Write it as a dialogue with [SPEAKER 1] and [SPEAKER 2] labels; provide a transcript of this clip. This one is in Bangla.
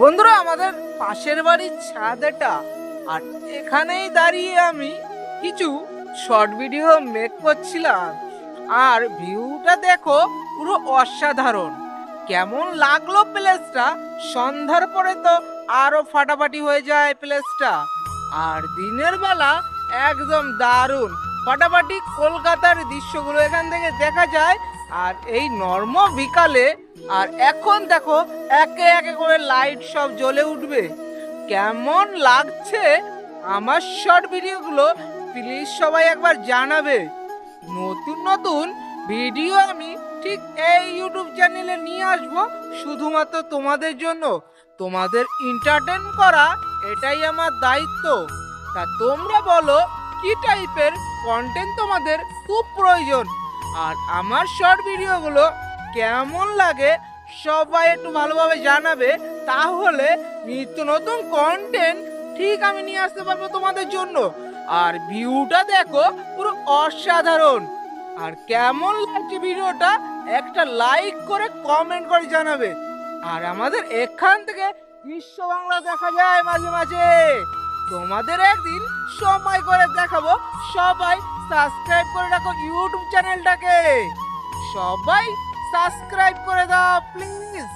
[SPEAKER 1] বন্ধুরা, আমাদের পাশের বাড়ির ছাদ এটা। আর এখানেই দাঁড়িয়ে আমি কিছু শর্ট ভিডিও মেক করছিলাম। আর ভিউটা দেখো, পুরো অসাধারণ। কেমন লাগল প্লেসটা? সন্ধ্যার পরে তো আরও ফাটাফাটি হয়ে যায় প্লেসটা। আর দিনের বেলা একদম দারুণ। ফাটাফাটি কলকাতার দৃশ্যগুলো এখান থেকে দেখা যায়। আর এই নর্ম বিকালে, আর এখন দেখো একে একে করে লাইট সব জ্বলে উঠবে। কেমন লাগছে আমার শর্ট ভিডিওগুলো প্লিজ সবাই একবার জানাবে। নতুন নতুন ভিডিও আমি ঠিক এই ইউটিউব চ্যানেলে নিয়ে আসব, শুধুমাত্র তোমাদের জন্য। তোমাদের এন্টারটেন করা এটাই আমার দায়িত্ব। তা তোমরা বলো, কি টাইপের কন্টেন্ট তোমাদের খুব প্রয়োজন? আর আমার শর্ট ভিডিওগুলো কেমন লাগে সবাই একটু ভালোভাবে জানাবে, তাহলে নিত্য নতুন কন্টেন্ট ঠিক আমি নিয়ে আসতে পারব তোমাদের জন্য। আর ভিউটা দেখো পুরো অসাধারণ। আর কেমন লাগছে ভিডিওটা একটা লাইক করে কমেন্ট করে জানাবে। আর আমাদের এখান থেকে বিশ্ব বাংলা দেখা যায় মাঝে মাঝে। তোমাদের একদিন সময় করে দেখাবো। সবাই সাবস্ক্রাইব করে রাখো ইউটিউব চ্যানেলটাকে সবাই সাবস্ক্রাইব করে দাও প্লিজ